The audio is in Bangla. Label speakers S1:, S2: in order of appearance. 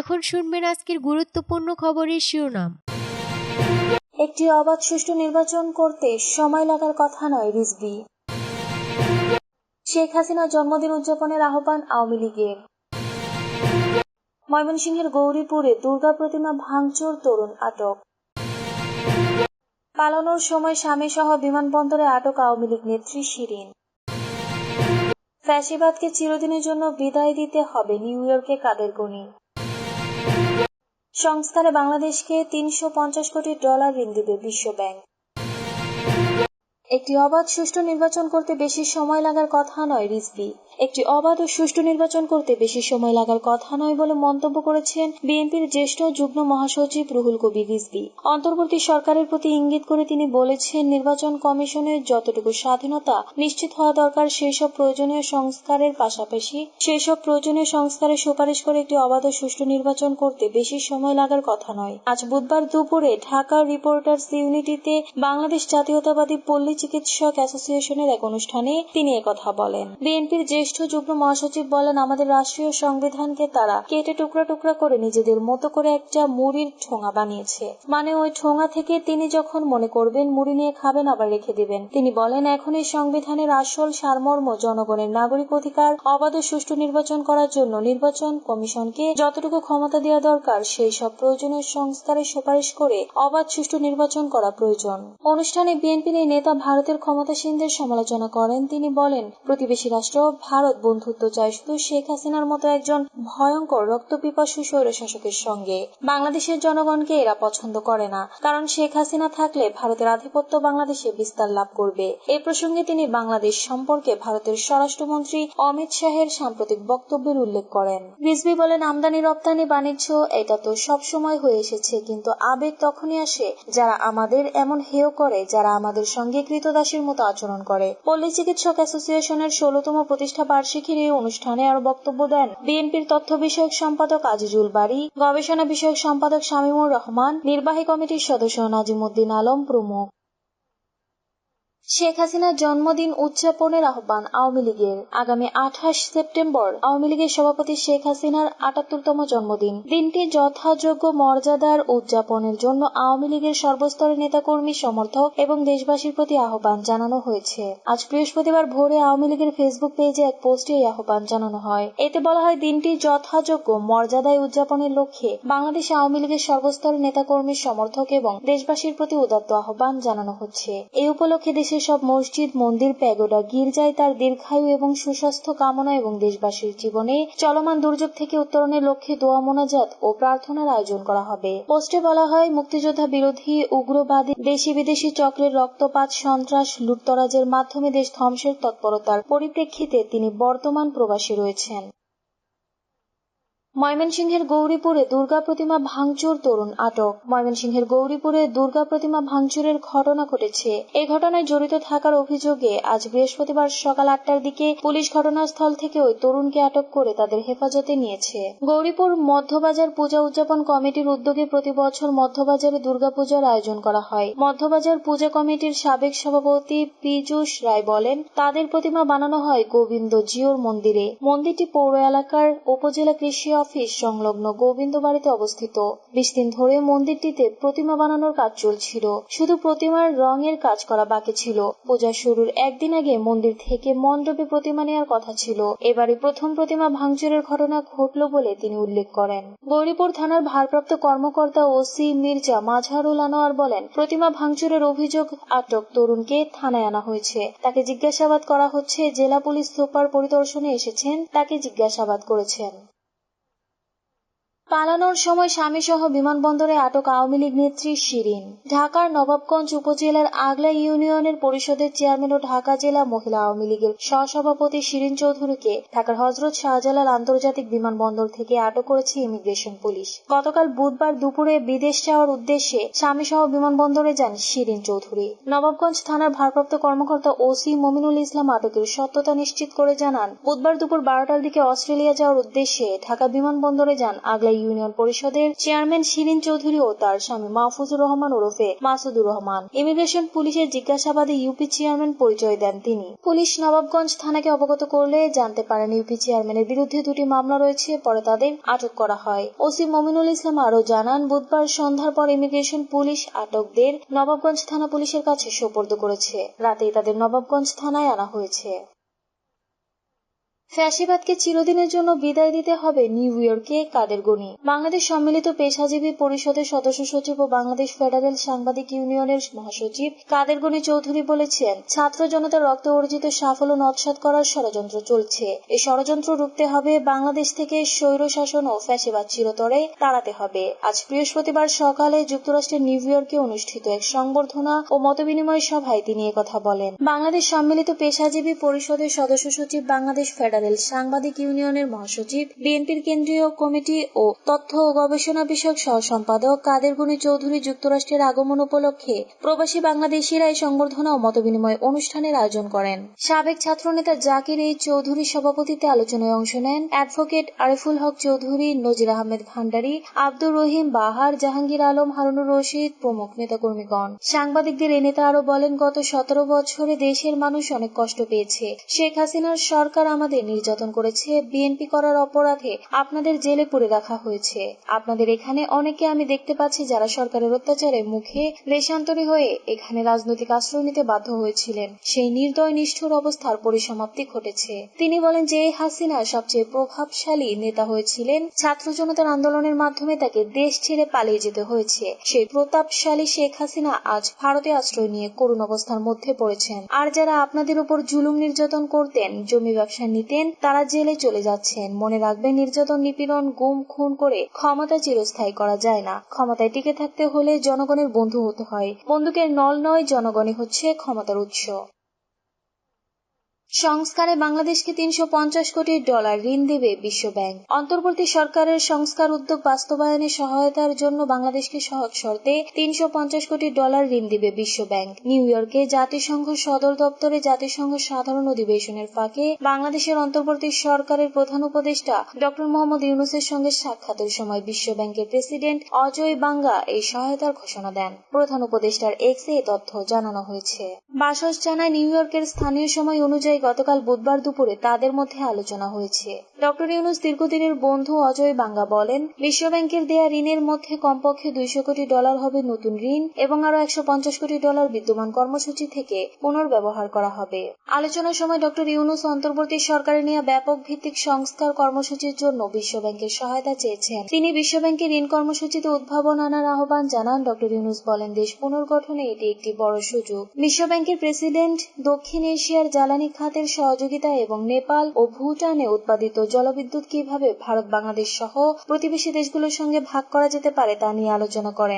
S1: এখন শুনবেন আজকের গুরুত্বপূর্ণ খবরের শিরোনাম
S2: একটি অবাধ সুষ্ঠু নির্বাচন করতে সময় লাগার কথা নয় রিজবি শেখ হাসিনা জন্মদিন উদযাপনের আহ্বান আওয়ামী লীগের ময়মনসিংহের গৌরীপুরে দুর্গা প্রতিমা ভাঙচুর তরুণ আটক পালানোর সময় স্বামী সহ বিমানবন্দরে আটক আওয়ামী লীগ নেত্রী শিরিন ফ্যাসিবাদকে চিরদিনের জন্য বিদায় দিতে হবে নিউ ইয়র্কে কাদের গণি সংস্থারে বাংলাদেশকে তিনশো পঞ্চাশ কোটি ডলার ঋণ দেবে বিশ্ব ব্যাংক একটি অবাধ সুষ্ঠু নির্বাচন করতে বেশি সময় লাগার কথা নয় রিসবি একটি অবাধ ও সুষ্ঠু নির্বাচন করতে বেশি সময় লাগার কথা নয় বলে মন্তব্য করেছেন বিএনপির জ্যেষ্ঠ যুগ্ম মহাসচিব রুহুল কবির রিজবি অন্তর্বর্তী সরকারের প্রতি ইঙ্গিত করে তিনি বলেছেন নির্বাচন কমিশনের যতটুকু স্বাধীনতা নিশ্চিত হওয়া দরকার সেই সব প্রয়োজনীয় সংস্কারের পাশাপাশি সেই সব প্রয়োজনীয় সংস্কারের সুপারিশ করে একটি অবাধ ও সুষ্ঠু নির্বাচন করতে বেশি সময় লাগার কথা নয় আজ বুধবার দুপুরে ঢাকা রিপোর্টার্স ইউনিটিতে বাংলাদেশ জাতীয়তাবাদী পল্লী চিকিৎসক অ্যাসোসিয়েশনের এক অনুষ্ঠানে তিনি একথা বলেন বিএনপির জ্যেষ্ঠ জ্যেষ্ঠ যুগ্ম মহাসচিব বলেন আমাদের রাষ্ট্রীয় সংবিধানকে তারা কেটে টুকরা টুকরা করে নিজেদের মতো করে একটা মুড়ির ঠোঙা বানিয়েছে মানে ওই ঠোঙা থেকে তিনি যখন মনে করবেন মুড়ি নিয়ে খাবেন আবার রেখে দিবেন তিনি বলেন এখন এই সংবিধানের আসল সারমর্ম জনগণের নাগরিক অধিকার অবাধ সুষ্ঠু নির্বাচন করার জন্য নির্বাচন কমিশনকে যতটুকু ক্ষমতা দেওয়া দরকার সেই সব প্রয়োজনীয় সংস্কারের সুপারিশ করে অবাধ সুষ্ঠু নির্বাচন করা প্রয়োজন অনুষ্ঠানে বিএনপির এই নেতা ভারতের ক্ষমতাসীনদের সমালোচনা করেন তিনি বলেন প্রতিবেশী রাষ্ট্র ভারত বন্ধুত্ব চায় শুধু শেখ হাসিনার মতো একজন ভয়ঙ্কর রক্তপিপাসু স্বৈরশাসকের সঙ্গে বাংলাদেশের জনগণকে এরা পছন্দ করে না কারণ শেখ হাসিনা থাকলে ভারতের আধিপত্য বাংলাদেশে বিস্তার লাভ করবে এ প্রসঙ্গে তিনি বাংলাদেশ সম্পর্কে ভারতের স্বরাষ্ট্রমন্ত্রী অমিত শাহের সাম্প্রতিক বক্তব্যের উল্লেখ করেন রিজবি বলেন আমদানি রপ্তানি বাণিজ্য এটা তো সবসময় হয়ে এসেছে কিন্তু আবেগ তখনই আসে যারা আমাদের এমন হেয় করে যারা আমাদের সঙ্গে কৃতদাসের মতো আচরণ করে পল্লী চিকিৎসক অ্যাসোসিয়েশনের ষোলতম প্রতিষ্ঠা বার্ষিকীর এই অনুষ্ঠানে আরো বক্তব্য দেন বিএনপির তথ্য বিষয়ক সম্পাদক আজিজুল বাড়ি গবেষণা বিষয়ক সম্পাদক শামীমুর রহমান নির্বাহী কমিটির সদস্য নাজিমুদ্দিন আলম প্রমুখ শেখ হাসিনার জন্মদিন উদযাপনের আহ্বান আওয়ামী লীগের আগামী আঠাশ সেপ্টেম্বর আওয়ামী লীগের সভাপতি শেখ হাসিনার আটাত্তরতম জন্মদিন দিনটি যথাযোগ্য মর্যাদার উদযাপনের জন্য আওয়ামী লীগের সর্বস্তরের নেতাকর্মী সমর্থক এবং দেশবাসীর প্রতি আহ্বান জানানো হয়েছে আজ বৃহস্পতিবার ভোরে আওয়ামী লীগের ফেসবুক পেজে এক পোস্টে এই আহ্বান জানানো হয় এতে বলা হয় দিনটি যথাযোগ্য মর্যাদায় উদযাপনের লক্ষ্যে বাংলাদেশ আওয়ামী লীগের সর্বস্তরের নেতাকর্মী সমর্থক এবং দেশবাসীর প্রতি উদাত্ত আহ্বান জানানো হচ্ছে এই উপলক্ষে দেশের সেসব মসজিদ মন্দির প্যাগোডা গির্জায় তার দীর্ঘায়ু এবং সুস্বাস্থ্য কামনা এবং দেশবাসীর জীবনে চলমান দুর্যোগ থেকে উত্তরণের লক্ষ্যে দোয়া মোনাজাত ও প্রার্থনার আয়োজন করা হবে পোস্টে বলা হয় মুক্তিযোদ্ধা বিরোধী উগ্রবাদী দেশি বিদেশি চক্রের রক্তপাত সন্ত্রাস লুটতরাজের মাধ্যমে দেশ ধ্বংসের তৎপরতার পরিপ্রেক্ষিতে তিনি বর্তমান প্রবাসী রয়েছেন ময়মনসিংহের গৌরীপুরে দুর্গা প্রতিমা ভাঙচুর তরুণ আটক ময়মনসিংহের গৌরীপুরে দুর্গা প্রতিমা ভাঙচুরের ঘটনা ঘটেছে এই ঘটনায় জড়িত থাকার অভিযোগে আজ বৃহস্পতিবার সকাল আটটার দিকে পুলিশ ঘটনাস্থল থেকে ওই তরুণকে আটক করে তাদের হেফাজতে নিয়েছে গৌরীপুর মধ্যবাজার পূজা উদযাপন কমিটির উদ্যোগে প্রতি বছর মধ্যবাজারে দুর্গাপূজার আয়োজন করা হয় মধ্যবাজার পূজা কমিটির সাবেক সভাপতি পীযুষ রায় বলেন তাদের প্রতিমা বানানো হয় গোবিন্দ জিওর মন্দিরে মন্দিরটি পৌর এলাকার উপজেলা কৃষি অফিস সংলগ্ন গোবিন্দ বাড়িতে অবস্থিত বিশ দিন ধরে মন্দিরটিতে প্রতিমা বানানোর কাজ চলছিল শুধু প্রতিমার রঙের কাজ করা বাকি ছিল পূজা শুরুর একদিন আগে মন্দির থেকে মণ্ডপে প্রতিমা নেওয়ার কথা ছিল এবারে প্রথম প্রতিমা ভাঙচুরের ঘটনা ঘটল বলে তিনি উল্লেখ করেন গৌরীপুর থানার ভারপ্রাপ্ত কর্মকর্তা ওসি মির্জা মাঝারুল আনোয়ার বলেন প্রতিমা ভাঙচুরের অভিযোগ আটক তরুণকে থানায় আনা হয়েছে তাকে জিজ্ঞাসাবাদ করা হচ্ছে জেলা পুলিশ সুপার পরিদর্শনে এসেছেন তাকে জিজ্ঞাসাবাদ করেছেন পালানোর সময় স্বামী সহ বিমানবন্দরে আটক আওয়ামী লীগ নেত্রী শিরিন ঢাকার নবাবগঞ্জ উপজেলার আগলা ইউনিয়নের পরিষদের চেয়ারম্যান ও ঢাকা জেলা মহিলা আওয়ামী লীগের সহসভাপতি শিরিন চৌধুরীকে ঢাকার হজরত শাহজালাল আন্তর্জাতিক বিমানবন্দর থেকে আটক করেছে ইমিগ্রেশন পুলিশ গতকাল বুধবার দুপুরে বিদেশ যাওয়ার উদ্দেশ্যে স্বামী সহ বিমানবন্দরে যান শিরিন চৌধুরী নবাবগঞ্জ থানার ভারপ্রাপ্ত কর্মকর্তা ওসি মমিনুল ইসলাম আটকের সত্যতা নিশ্চিত করে জানান বুধবার দুপুর বারোটার দিকে অস্ট্রেলিয়া যাওয়ার উদ্দেশ্যে ঢাকা বিমানবন্দরে যান আগলা ইউনিয়ন পরিষদের চেয়ারম্যান শিরিন চৌধুরী ও তার স্বামী মাহফুজুর রহমান ওরফে মাসুদুর রহমান ইমিগ্রেশন পুলিশের জিজ্ঞাসাবাদে ইউপি চেয়ারম্যান পরিচয় দেন তিনি পুলিশ নবাবগঞ্জ থানাকে অবগত করলে জানতে পারেন ইউপি চেয়ারম্যানের বিরুদ্ধে দুটি মামলা রয়েছে পরে তাদের আটক করা হয় ওসি মমিনুল ইসলাম আরও জানান বুধবার সন্ধ্যার পর ইমিগ্রেশন পুলিশ আটকদের নবাবগঞ্জ থানা পুলিশের কাছে সোপর্দ করেছে রাতেই তাদের নবাবগঞ্জ থানায় আনা হয়েছে ফ্যাসিবাদকে চিরদিনের জন্য বিদায় দিতে হবে নিউ ইয়র্কে কাদের গণি বাংলাদেশ সম্মিলিত পেশাজীবী পরিষদের সদস্য সচিব ও বাংলাদেশ ফেডারেল সাংবাদিক ইউনিয়নের মহাসচিব কাদের গণি চৌধুরী বলেছেন ছাত্র জনতার রক্ত অর্জিত সাফল্য নৎসাত করার ষড়যন্ত্র চলছে এ ষড়যন্ত্র রুখতে হবে বাংলাদেশ থেকে স্বৈর শাসন ও ফ্যাসিবাদ চিরতরে তাড়াতে হবে আজ বৃহস্পতিবার সকালে যুক্তরাষ্ট্রের নিউ ইয়র্কে অনুষ্ঠিত এক সংবর্ধনা ও মতবিনিময় সভায় তিনি একথা বলেন বাংলাদেশ সম্মিলিত পেশাজীবী পরিষদের সদস্য সচিব বাংলাদেশ ফেডারেল ফেডারেল সাংবাদিক ইউনিয়নের মহাসচিব বিএনপির কেন্দ্রীয় কমিটি ও তথ্য ও গবেষণা বিষয়ক সহ সম্পাদক কাদের গুনি চৌধুরী যুক্তরাষ্ট্রের আগমন উপলক্ষে প্রবাসী বাংলাদেশিরা এই সংবর্ধনা ও মত বিনিময় অনুষ্ঠানের আয়োজন করেন সাবেক ছাত্রনেতা জাকির এই চৌধুরীর সভাপতিত্বে আলোচনায় অংশ নেন অ্যাডভোকেট আরিফুল হক চৌধুরী নজির আহমেদ ভান্ডারি আব্দুর রহিম বাহার জাহাঙ্গীর আলম হারুনুর রশিদ প্রমুখ নেতাকর্মীগণ সাংবাদিকদের এ নেতা আরো বলেন গত সতেরো বছরে দেশের মানুষ অনেক কষ্ট পেয়েছে শেখ হাসিনার সরকার আমাদের নির্যাতন করেছে বিএনপি করার অপরাধে আপনাদের জেলে পুরে রাখা হয়েছে আপনাদের এখানে অনেকে আমি দেখতে পাচ্ছি যারা সরকারের অত্যাচারে মুখে লেশান্তরী হয়ে এখানে রাজনৈতিক আশ্রয় নিতে বাধ্য হয়েছিলেন সেই নির্দয় নিষ্ঠুর অবস্থার পরিসমাপ্তি ঘটেছে তিনি বলেন যে হাসিনা সবচেয়ে প্রভাবশালী নেতা হয়েছিলেন ছাত্র জনতার আন্দোলনের মাধ্যমে তাকে দেশ ছেড়ে পালিয়ে যেতে হয়েছে সেই প্রতাপশালী শেখ হাসিনা আজ ভারতে আশ্রয় নিয়ে করুণ অবস্থার মধ্যে পড়েছেন আর যারা আপনাদের উপর জুলুম নির্যাতন করতেন জমি ব্যবসা নিতে থাকেন তারা জেলে চলে যাচ্ছেন মনে রাখবেন নির্যাতন নিপীড়ন গুম খুন করে ক্ষমতা চিরস্থায়ী করা যায় না ক্ষমতায় টিকে থাকতে হলে জনগণের বন্ধু হতে হয় বন্দুকের নল নয় জনগণই হচ্ছে ক্ষমতার উৎস সংস্কারে বাংলাদেশকে তিনশো কোটি ডলার ঋণ দেবে বিশ্বব্যাংক অন্তর্বর্তী সরকারের সংস্কার উদ্যোগ বাস্তবায়নে সহায়তার জন্য বাংলাদেশকে সহজ শর্তে তিনশো কোটি ডলার ঋণ দেবে বিশ্বব্যাংক নিউ ইয়র্কে জাতিসংঘ সদর দপ্তরে জাতিসংঘ সাধারণ অধিবেশনের ফাঁকে বাংলাদেশের অন্তর্বর্তী সরকারের প্রধান উপদেষ্টা ড মোহাম্মদ ইউনুসের সঙ্গে সাক্ষাতের সময় বিশ্বব্যাংকের প্রেসিডেন্ট অজয় বাঙ্গা এই সহায়তার ঘোষণা দেন প্রধান উপদেষ্টার এক্সে এ তথ্য জানানো হয়েছে বাসস জানায় নিউ ইয়র্কের স্থানীয় সময় অনুযায়ী অনুযায়ী গতকাল বুধবার দুপুরে তাদের মধ্যে আলোচনা হয়েছে ডক্টর ইউনুস দীর্ঘদিনের বন্ধু অজয় বাঙ্গা বলেন বিশ্বব্যাংকের দেয়া ঋণের মধ্যে কমপক্ষে দুইশো কোটি ডলার হবে নতুন ঋণ এবং আরো একশো পঞ্চাশ কোটি ডলার বিদ্যমান কর্মসূচি থেকে পুনর্ব্যবহার করা হবে আলোচনার সময় ডক্টর ইউনুস অন্তর্বর্তী সরকারের নেওয়া ব্যাপক ভিত্তিক সংস্কার কর্মসূচির জন্য বিশ্বব্যাংকের সহায়তা চেয়েছেন তিনি বিশ্বব্যাংকের ঋণ কর্মসূচিতে উদ্ভাবন আনার আহ্বান জানান ডক্টর ইউনুস বলেন দেশ পুনর্গঠনে এটি একটি বড় সুযোগ বিশ্বব্যাংকের প্রেসিডেন্ট দক্ষিণ এশিয়ার জ্বালানি খাত খাতের সহযোগিতা এবং নেপাল ও ভুটানে উৎপাদিত জলবিদ্যুৎ কিভাবে ভারত বাংলাদেশ সহ প্রতিবেশী দেশগুলোর সঙ্গে ভাগ করা যেতে পারে তা নিয়ে আলোচনা করেন